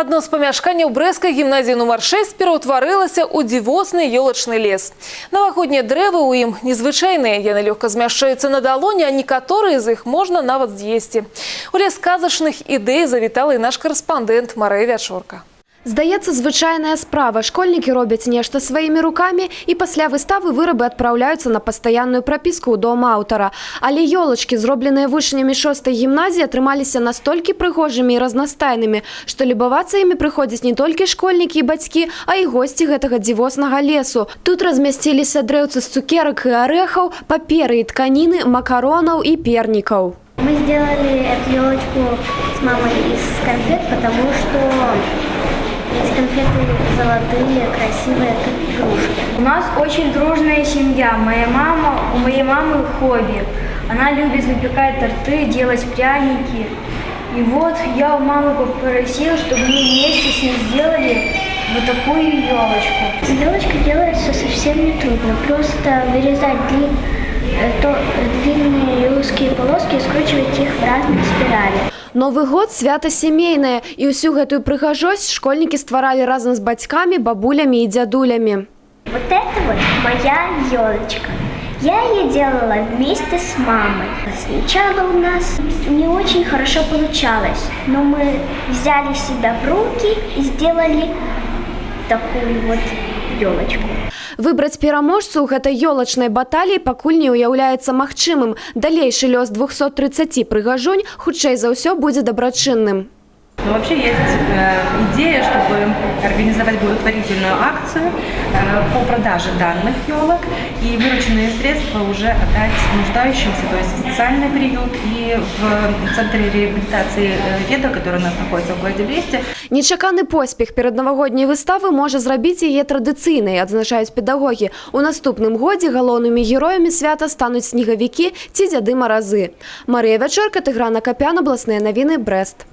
Адно з памяшканняў брэскай гімназіі нумар 6 пераўтварылася ў дзівосны ёлачны лес. Навагоднія дрэвы ў ім незвычайныя, яны лёгка змяшчаюцца на далоні, а некаторыя з іх можна нават з'есці. У лес казачных ідэй завітала і наш карэспандэнт Марыя Вячорка. Здаецца, звычайная справа. Школьнікі робяць нешта сваімі рукамі і пасля выставы вырабы адпраўляюцца на пастаянную прапіску ў дом аўтара. Але ёлачкі, зробленыя вучнямі шостай гімназіі, атрымаліся настолькі прыгожымі і разнастайнымі, што любавацца імі прыходзяць не толькі школьнікі і бацькі, а і госці гэтага дзівоснага лесу. Тут размясціліся дрэўцы з цукерак і арэхаў, паперы і тканіны, макаронаў і пернікаў. Мы сделали эту елочку с мамой из конфет, потому что эти конфеты золотые, красивые, как игрушки. У нас очень дружная семья. Моя мама, у моей мамы хобби. Она любит выпекать торты, делать пряники. И вот я у мамы попросила, чтобы мы вместе с ней сделали вот такую елочку. Елочка делается совсем не трудно. Просто вырезать дли- э, то, длинные и узкие полоски и скручивать их в разные спирали. Новы год свята сямейнае і ўсю гэтую прыгажосць школьнікі стваралі разам з бацькамі, бабулямі і дзядулямі. Вот это вот моя елочка. Я ее делала вместе с мамой. Сначала у нас не очень хорошо получалось, но мы взяли себя в руки и сделали такую вот елочку. Выбраць пераможцу ў гэтай ёлачнай баталіі пакуль не ўяўляецца магчымым. Далейшы лёс 230 прыгажунь хутчэй за ўсё будзе дабрачынным. Но вообще есть э, идея, чтобы организовать благотворительную акцию э, по продаже данных елок и вырученные средства уже отдать нуждающимся, то есть в социальный приют и в центре реабилитации э, ВЕДа, который у нас находится в городе Бресте. Нечаканы поспех перад навагодняй выставы можа зрабіць яе традыцыйнай, адзначаюць педагогі. У наступным годзе галоўнымі героямі свята стануць снегавікі ці дзяды маразы. Марыя Вячорка, Тыграна Капян, абласныя навіны Брест.